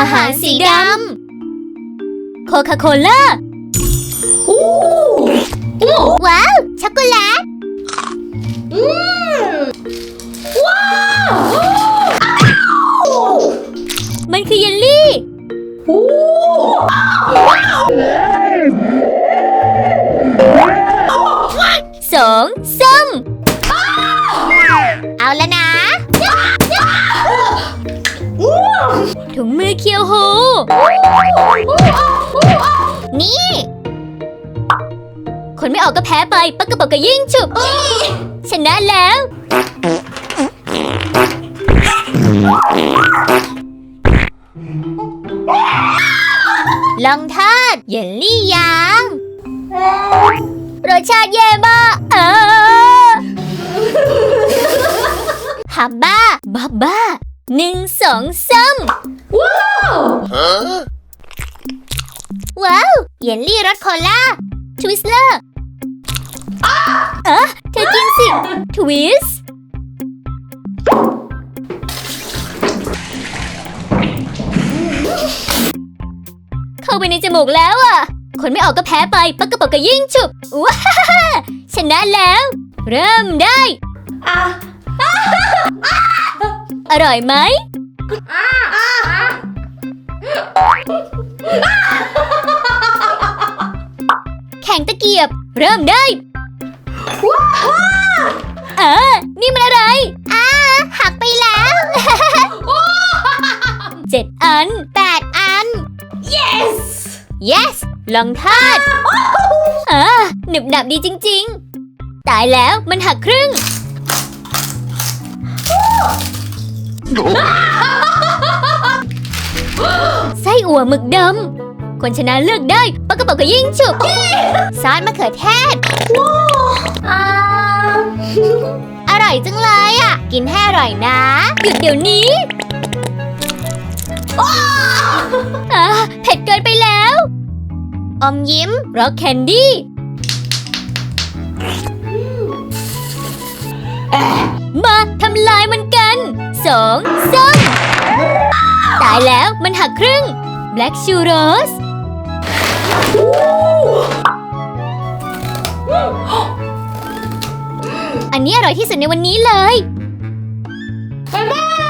อาหารสีดำโคคาโคล่าว้าว ช็อกโกแลตมันคือเยลลี่สอง ถุงมือเคียวหู นี่ คนไม่ออกก็แพ้ไปปักกระเป๋ากระยิ่งฉุบชนะแล้ว ลองทอดเยลลี่ยางรสชาติแย่มากเออฮับบ้าบ้าบ้าหนึ่งสองสาม ว้าว เยลลี่รสโคลาทวิสเลอร์เออเธอกินสิ ทวิส เข้าไปในจมูกแล้วอะ คนไม่ออกก็แพ้ไป ปักกระเป๋ากระยิ่งฉุบ ว้าชนะแล้ว เริ่มได้ อร่อยไหม แข่งตะเกียบ เริ่มได้ว้าวเออ นี่มันอะไรอ่าหักไปแล้ว เจ็ดอันแปดอัน yes yes ลองทาดอ่าหนึบหนับดีจริง ๆ ตายแล้วมันหักครึ่ง ไส้อั่วหมึกดำ คนชนะเลือกได้ปากกระเป๋ากระยิ่งฉุบซอสมะเขือเทศ อร่อยจังเลยอะ กินให้อร่อยนะ หยุดเดี๋ยวนี้อ่าเผ็ดเกินไปแล้ว อมยิ้มร็อกแคนดี้มา สองสามตายแล้วมันหักครึ่ง Black Shurros อันนี้อร่อยที่สุดในวันนี้เลย บ๊ายบาย